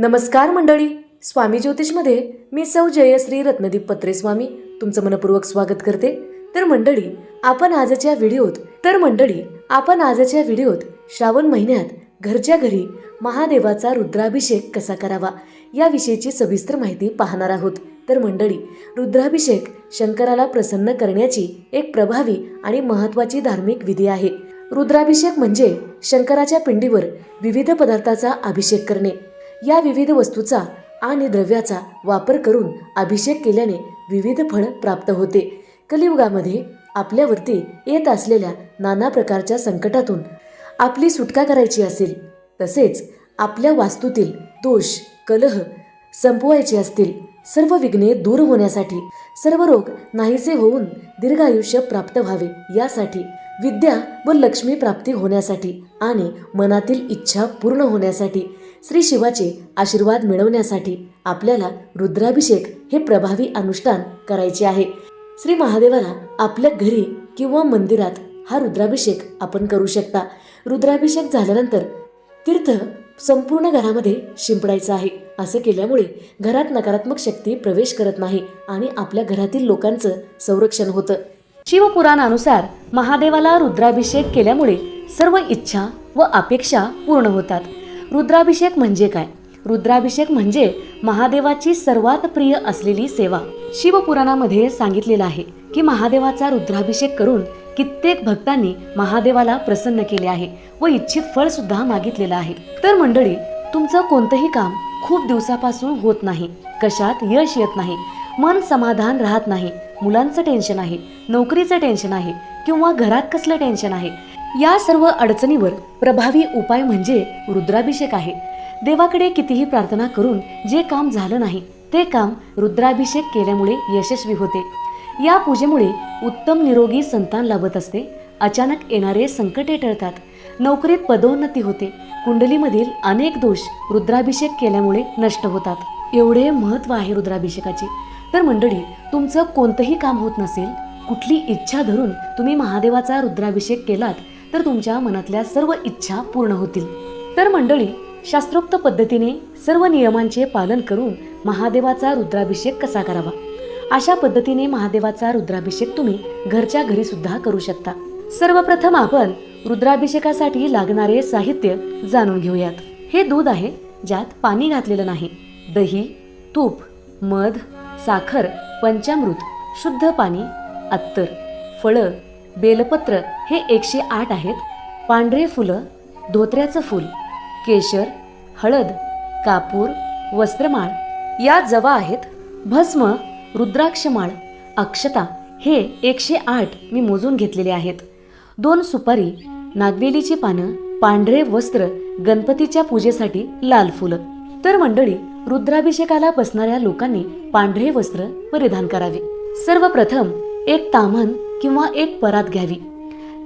नमस्कार मंडळी. स्वामी ज्योतिषमध्ये मी सौ जयश्री रत्नदीप पत्रे स्वामी तुमचं मनपूर्वक स्वागत करते. तर मंडळी आपण आजच्या व्हिडिओत तर मंडळी आपण आजच्या व्हिडिओत श्रावण महिन्यात घरच्या घरी महादेवाचा रुद्राभिषेक कसा करावा याविषयीची सविस्तर माहिती पाहणार आहोत. तर मंडळी रुद्राभिषेक शंकराला प्रसन्न करण्याची एक प्रभावी आणि महत्त्वाची धार्मिक विधी आहे. रुद्राभिषेक म्हणजे शंकराच्या पिंडीवर विविध पदार्थाचा अभिषेक करणे. या विविध वस्तूचा आणि द्रव्याचा वापर करून अभिषेक केल्याने विविध फळ प्राप्त होते. कलियुगामध्ये आपल्यावरती येत असलेल्या नाना प्रकारच्या संकटातून आपली सुटका करायची असेल तसेच आपल्या वास्तूतील दोष कलह संपवायचे असतील सर्व विघ्ने दूर होण्यासाठी सर्व रोग नाहीसे होऊन दीर्घ आयुष्य प्राप्त व्हावे यासाठी विद्या व लक्ष्मी प्राप्ती होण्यासाठी आणि मनातील इच्छा पूर्ण होण्यासाठी श्री शिवाचे आशीर्वाद मिळवण्यासाठी आपल्याला रुद्राभिषेक हे प्रभावी अनुष्ठान करायचे आहे. श्री महादेवाला आपल्या घरी किंवा मंदिरात हा रुद्राभिषेक आपण करू शकता. रुद्राभिषेक झाल्यानंतर तीर्थ संपूर्ण घरामध्ये शिंपडायचं आहे. असं केल्यामुळे घरात नकारात्मक शक्ती प्रवेश करत नाही आणि आपल्या घरातील लोकांचं संरक्षण होतं. शिवपुराणानुसार महादेवाला रुद्राभिषेक केल्यामुळे सर्व इच्छा व अपेक्षा पूर्ण होतात. रुद्राभिषेक म्हणजे काय? रुद्राभिषेक म्हणजे महादेवाची सर्वात प्रिय असलेली सेवा. शिवपुराणामध्ये सांगितलेलं आहे की महादेवाचा रुद्राभिषेक करून कित्येक भक्तांनी महादेवाला प्रसन्न केले आहे व इच्छित फळ सुद्धा मागितलेलं आहे. तर मंडळी तुमचं कोणतंही काम खूप दिवसापासून होत नाही. कशात यश येत नाही. मन समाधान राहत नाही. मुलांचं टेन्शन आहे. नोकरीचं टेन्शन आहे. किंवा घरात कसलं टेन्शन आहे. या सर्व अडचणीवर प्रभावी उपाय म्हणजे रुद्राभिषेक आहे. देवाकडे कितीही प्रार्थना करून जे काम झालं नाही ते काम रुद्राभिषेक केल्यामुळे यशस्वी होते. या पूजेमुळे उत्तम निरोगी संतान लाभत असते. अचानक येणारे संकटे टळतात. नोकरीत पदोन्नती होते. कुंडलीमधील अनेक दोष रुद्राभिषेक केल्यामुळे नष्ट होतात. एवढे महत्त्व आहे रुद्राभिषेकाचे. तर मंडळी तुमचं कोणतंही काम होत नसेल कुठली इच्छा धरून तुम्ही महादेवाचा रुद्राभिषेक केलात तर तुमच्या मनातल्या सर्व इच्छा पूर्ण होतील. तर मंडळी शास्त्रोक्त पद्धतीने सर्व नियमांचे पालन करून महादेवाचा रुद्राभिषेक कसा करावा? अशा पद्धतीने महादेवाचा रुद्राभिषेक तुम्ही घरच्या घरी सुद्धा करू शकता. सर्वप्रथम आपण रुद्राभिषेकासाठी लागणारे साहित्य जाणून घेऊयात. हे दूध आहे ज्यात पाणी घातलेलं नाही. दही तूप मध साखर पंचामृत शुद्ध पाणी अत्तर फळं बेलपत्र हे एकशे आठ आहेत. पांढरे फुलं धोत्र्याचं फूल केशर हळद कापूर वस्त्रमाळ या जवा आहेत. भस्म रुद्राक्षमाळ अक्षता हे एकशे आठ मी मोजून घेतलेले आहेत. दोन सुपारी नागवेलीची पानं पांढरे वस्त्र गणपतीच्या पूजेसाठी लाल फुलं. तर मंडळी रुद्राभिषेकाला बसणाऱ्या लोकांनी पांढरे वस्त्र परिधान करावे. सर्वप्रथम एक ताम्हण किंवा एक परात घ्यावी.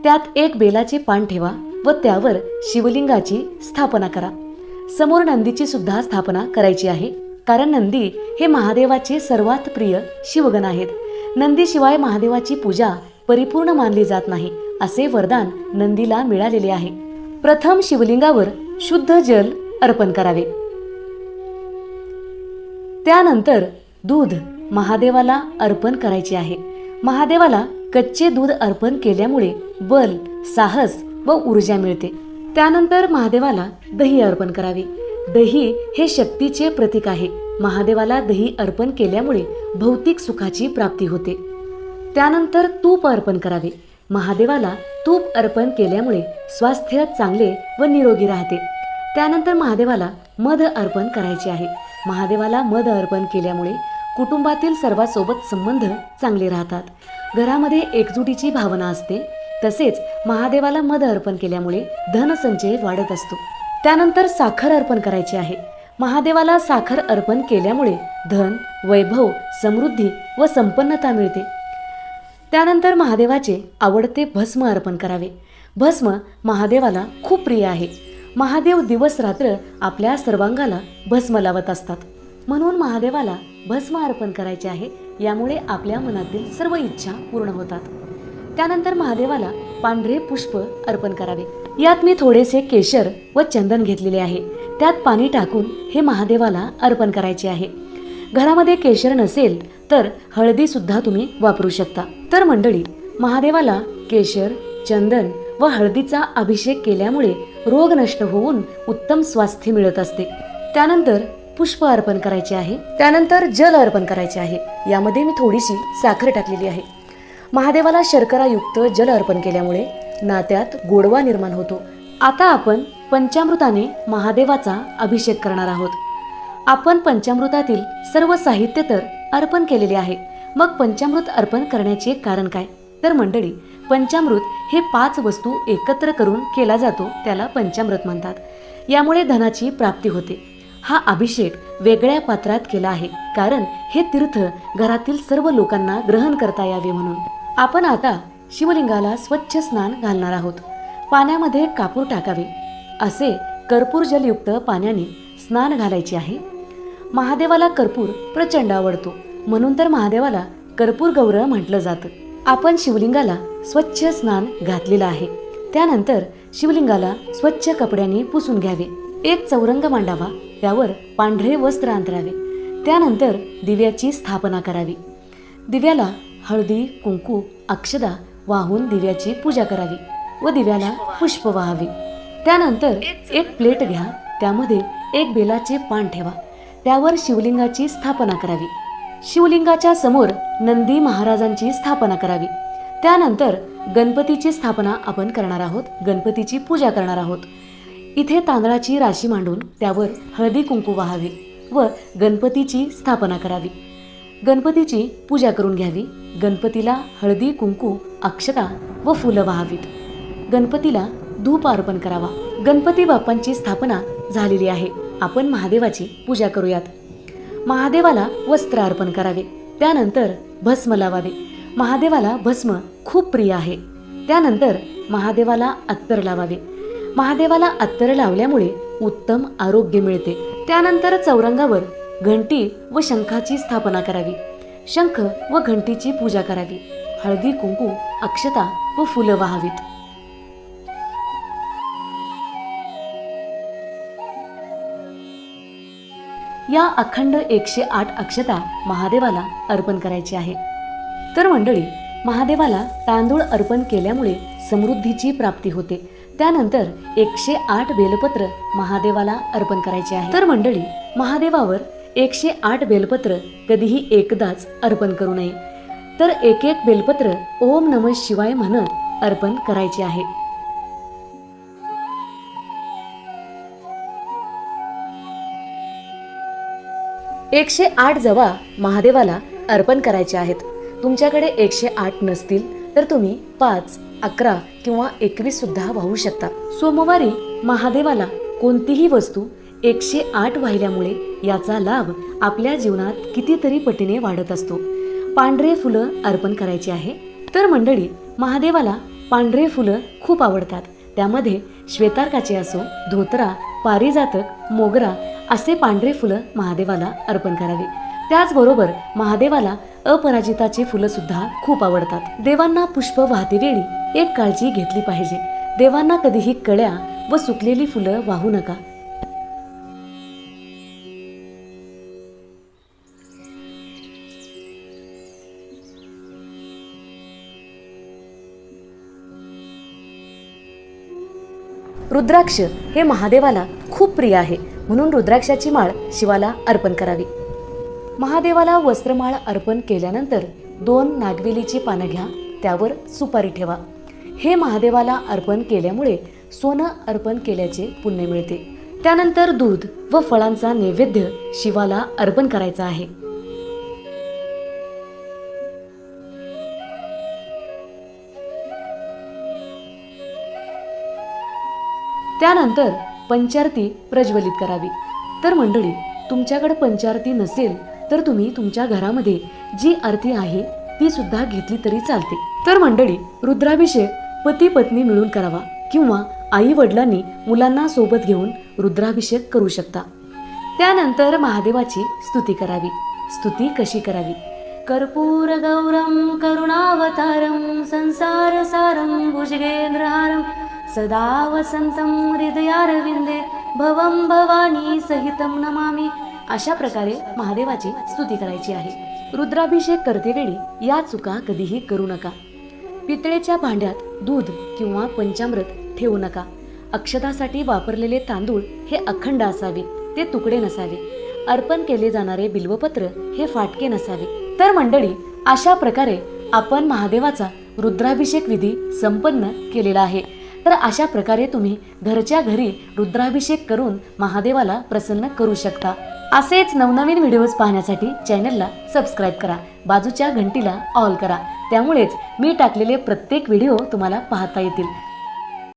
त्यात एक बेलाचे पान ठेवा व त्यावर शिवलिंगाची स्थापना करा. समोर नंदीची सुद्धा स्थापना करायची आहे. कारण नंदी हे महादेवाचे सर्वात प्रिय शिवगण आहेत. नंदीशिवाय महादेवाची पूजा परिपूर्ण मानली जात नाही असे वरदान नंदीला मिळालेले आहे. प्रथम शिवलिंगावर शुद्ध जल अर्पण करावे. त्यानंतर दूध महादेवाला अर्पण करायचे आहे. महादेवाला कच्चे दूध अर्पण केल्यामुळे बल साहस व ऊर्जा मिळते. त्यानंतर महादेवाला दही अर्पण करावे. दही हे शक्तीचे प्रतीक आहे. महादेवाला दही अर्पण केल्यामुळे भौतिक सुखाची प्राप्ती होते. त्यानंतर तूप अर्पण करावे. महादेवाला तूप अर्पण केल्यामुळे स्वास्थ्य चांगले व निरोगी राहते. त्यानंतर महादेवाला मध अर्पण करायचे आहे. महादेवाला मध अर्पण केल्यामुळे कुटुंबातील सर्वांसोबत संबंध चांगले राहतात. घरामध्ये एकजुटीची भावना असते. तसेच महादेवाला मध अर्पण केल्यामुळे धनसंचय वाढत असतो. त्यानंतर साखर अर्पण करायची आहे. महादेवाला साखर अर्पण केल्यामुळे धन वैभव समृद्धी व संपन्नता मिळते. त्यानंतर महादेवाचे आवडते भस्म अर्पण करावे. भस्म महादेवाला खूप प्रिय आहे. महादेव दिवस रात्र आपल्या सर्वांगाला भस्म लावत असतात. म्हणून महादेवाला भस्म अर्पण करायचे आहे यामुळे आपल्या मनातील सर्व इच्छा पूर्ण होतात. त्यानंतर महादेवाला पांढरे पुष्प अर्पण करावे. यात मी थोडेसे केशर व चंदन घेतलेले आहे. त्यात पाणी टाकून हे महादेवाला अर्पण करायचे आहे. घरामध्ये केशर नसेल तर हळदी सुद्धा तुम्ही वापरू शकता. तर मंडळी महादेवाला केशर चंदन व हळदीचा अभिषेक केल्यामुळे रोग नष्ट होऊन उत्तम स्वास्थ्य मिळत असते. त्यानंतर पुष्प अर्पण करायचे आहे. त्यानंतर जल अर्पण करायचे आहे. यामध्ये मी थोडीशी साखर टाकलेली आहे. महादेवाला शर्करायुक्त जल अर्पण केल्यामुळे नात्यात गोडवा निर्माण होतो. आता आपण पंचामृताने महादेवाचा अभिषेक करणार आहोत. आपण पंचामृतातील सर्व साहित्य तर अर्पण केलेले आहे. मग पंचामृत अर्पण करण्याचे कारण काय? तर मंडळी पंचामृत हे पाच वस्तू एकत्र करून केला जातो त्याला पंचामृत म्हणतात. यामुळे धनाची प्राप्ती होते. हा अभिषेक वेगळ्या पात्रात केला आहे. कारण हे तीर्थ घरातील सर्व लोकांना ग्रहण करता यावे म्हणून. आपण आता शिवलिंगाला स्वच्छ स्नान घालणार आहोत. पाण्यामध्ये कापूर टाकावे. असे कर्पूर जलयुक्त पाण्याने स्नान घालायचे आहे. महादेवाला कर्पूर प्रचंड आवडतो. म्हणून तर महादेवाला कर्पूर गौरव म्हटलं जातं. आपण शिवलिंगाला स्वच्छ स्नान घातलेलं आहे. त्यानंतर शिवलिंगाला स्वच्छ कपड्याने पुसून घ्यावे. एक चौरंग मांडावा. त्यावर पांढरे वस्त्र अंतरावे. त्यानंतर दिव्याची स्थापना करावी. दिव्याला हळदी कुंकू अक्षदा वाहून दिव्याची पूजा करावी व दिव्याला पुष्प वाहावे. त्यानंतर एक प्लेट घ्या. त्यामध्ये एक बेलाचे पान ठेवा. त्यावर शिवलिंगाची स्थापना करावी. शिवलिंगाच्या समोर नंदी महाराजांची स्थापना करावी. त्यानंतर गणपतीची स्थापना आपण करणार आहोत. गणपतीची पूजा करणार आहोत. इथे तांदळाची राशी मांडून त्यावर हळदी कुंकू वाहावे व गणपतीची स्थापना करावी. गणपतीची पूजा करून घ्यावी. गणपतीला हळदी कुंकू अक्षता व फुलं वाहावीत. गणपतीला धूप अर्पण करावा. गणपती बाप्पांची स्थापना झालेली आहे. आपण महादेवाची पूजा करूयात. महादेवाला वस्त्र अर्पण करावे. त्यानंतर भस्म लावावे. महादेवाला भस्म खूप प्रिय आहे. त्यानंतर महादेवाला अत्तर लावावे. महादेवाला अत्तर लावल्यामुळे उत्तम आरोग्य मिळते. त्यानंतर चौरंगावर घंटी व शंखाची स्थापना करावी. शंख व घंटीची पूजा करावी. हळदी कुंकू अक्षता व फुलं वाहावीत. या अखंड एकशे आठ अक्षता महादेवाला अर्पण करायची आहे. तर मंडळी महादेवाला तांदूळ अर्पण केल्यामुळे समृद्धीची प्राप्ती होते. त्यानंतर एकशे आठ बेलपत्र महादेवाला अर्पण करायचे आहे. तर मंडळी महादेवावर एकशे आठ बेलपत्र कधीही एकदाच अर्पण करू नये. तर एक एक बेलपत्र ओम नम शिवाय म्हणत अर्पण करायचे आहे. एकशे आठ जवा महादेवाला अर्पण करायचे आहेत. तुमच्याकडे एकशे आठ नसतील तर तुम्ही पाच अकरा किंवा एकवीस सुद्धा वाहू शकता. सोमवारी महादेवाला कोणतीही वस्तू एकशे आठ वाहिल्यामुळे याचा लाभ आपल्या जीवनात कितीतरी पटीने वाढत असतो. पांढरे फुलं अर्पण करायची आहे. तर मंडळी महादेवाला पांढरे फुलं खूप आवडतात. त्यामध्ये श्वेतार्काचे असो धोतरा पारिजातक मोगरा असे पांढरे फुलं महादेवाला अर्पण करावे. त्याचबरोबर महादेवाला अपराजिताची फुलं सुद्धा खूप आवडतात. देवांना पुष्प वाहते वेळी एक काळजी घेतली पाहिजे. देवांना कधीही कळ्या व सुकलेली फुलं वाहू नका. रुद्राक्ष हे महादेवाला खूप प्रिय आहे. म्हणून रुद्राक्षाची माळ शिवाला अर्पण करावी. महादेवाला वस्त्रमाळ अर्पण केल्यानंतर दोन नागवेलीची पानं घ्या त्यावर सुपारी ठेवा. हे महादेवाला अर्पण केल्यामुळे सोनं अर्पण केल्याचे पुण्य मिळते. त्यानंतर दूध व फळांचा नैवेद्य शिवाला अर्पण करायचा आहे. त्यानंतर पंचारती प्रज्वलित करावी. तर मंडळी तुमच्याकडे पंचारती नसेल तर तुम्ही तुमच्या घरामध्ये जी आरती आहे ती सुद्धा घेतली तरी चालते. तर मंडळी रुद्राभिषेक पती पत्नी मिळून करावा किंवा आई वडिलांनी मुलांना सोबत घेऊन रुद्राभिषेक करू शकता. त्यानंतर महादेवाची स्तुती करावी. स्तुती कशी करावी? कर्पूर गौरम करुणावतारम संसार सारम भुजगेंद्रहारम सदा वसंतम हृदयारविंदे भवं भवानी सहितं नमामी. अशा प्रकारे महादेवाची स्तुती करायची आहे. रुद्राभिषेक करतेवेळी या चुका कधीही करू नका. पितळेच्या भांड्यात दूध किंवा पंचामृत ठेवू नका. अक्षतासाठी वापरलेले तांदूळ हे अखंड असावे ते तुकडे नसावे. अर्पण केले जाणारे बिल्वपत्र हे फाटके नसावे. तर मंडळी अशा प्रकारे आपण महादेवाचा रुद्राभिषेक विधी संपन्न केलेला आहे. तर अशा प्रकारे तुम्ही घरच्या घरी रुद्राभिषेक करून महादेवाला प्रसन्न करू शकता. असेच नवनवीन व्हिडिओज पाहण्यासाठी चॅनलला सबस्क्राईब करा बाजूच्या घंटीला ऑल करा. त्यामुळेच मी टाकलेले प्रत्येक व्हिडिओ तुम्हाला पाहता येतील.